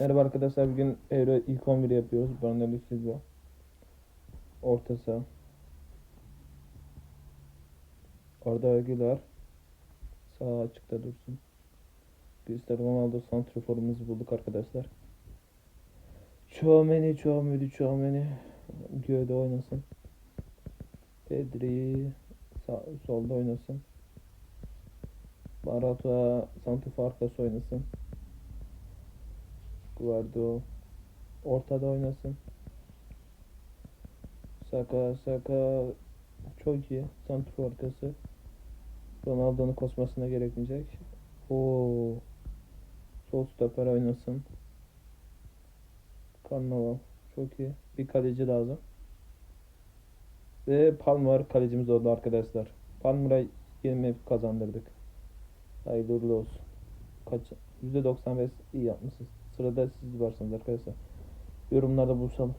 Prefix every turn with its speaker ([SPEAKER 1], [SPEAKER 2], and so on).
[SPEAKER 1] Merhaba arkadaşlar bugün Euro ilk 11 yapıyoruz. Bernardo Silva. Orta saha. Arda Aguilar. Sağ açıkta dursun. Cristiano Ronaldo santraforumuzu bulduk arkadaşlar. Chouameni, Chouameni, Chouameni. Göğde oynasın. Pedri sağ, solda oynasın. Barata santrafor arkası oynasın. Guardo ortada oynasın. Saka Saka çok iyi. Santrfor arkası. Ronaldo'nun kosmasına gerekmeyecek. Oo. Sol stoper oynasın. Karnaval. Çok iyi. Bir kaleci lazım. Ve Palmer kalecimiz oldu arkadaşlar. Palmer'a 20 kazandırdık. Hayırlı olsun. Kaç? %95 iyi yapmışsınız. Sırada siz varsınız arkadaşlar. Yorumlarda buluşalım.